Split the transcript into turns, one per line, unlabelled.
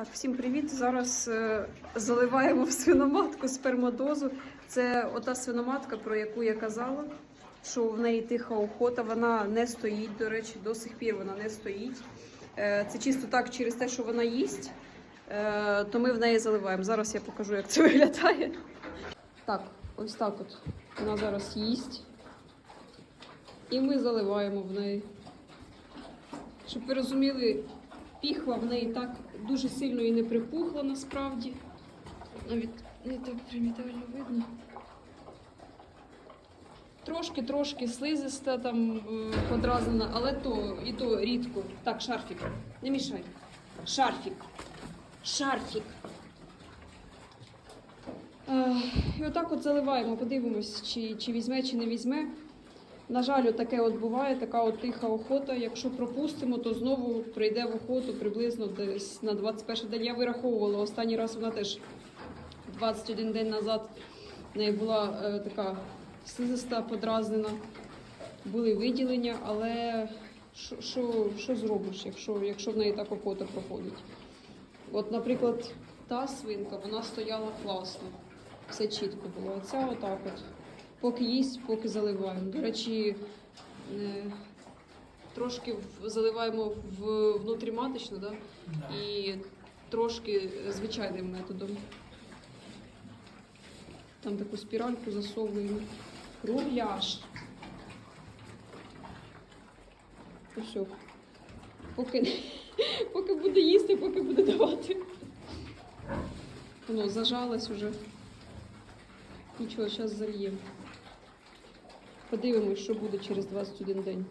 Так, всім привіт. Зараз е, заливаємо в свиноматку спермодозу. Це ота свиноматка, про яку я казала, що в неї тиха охота. Вона не стоїть, до речі, до сих пір вона не стоїть. Е, це чисто так через те, що вона їсть, е, то ми в неї заливаємо. Зараз я покажу, як це виглядає. Так, ось так от. Вона зараз їсть. І ми заливаємо в неї. Щоб ви розуміли, піхва в неї так дуже сильно і не припухла насправді. Навіть не так прям ідеально видно. Трошки-трошки слизиста там е, подразнена, але то і то рідко. Так, шарфік. Не мішай. Шарфік. Шарфік. Е, і отак от заливаємо, подивимось, чи, чи візьме, чи не візьме. На жаль, таке от буває, така от тиха охота. Якщо пропустимо, то знову прийде в охоту приблизно десь на 21 день. Я вираховувала останній раз вона теж 21 день назад в неї була е, така слизиста подразнена. Були виділення, але що, зробиш, якщо, якщо в неї так охота проходить? От, наприклад, та свинка, вона стояла класно, все чітко було. А ця отак от. Поки їсть, поки заливаємо. До речі, е, трошки заливаємо в внутріматично, да? і трошки звичайним методом. Там таку спіральку засовуємо. Кругляш. Ну все. Поки, поки буде їсти, поки буде давати. Воно зажалось уже. Нічого, зараз зальємо. Подивимось, що буде через 21 день.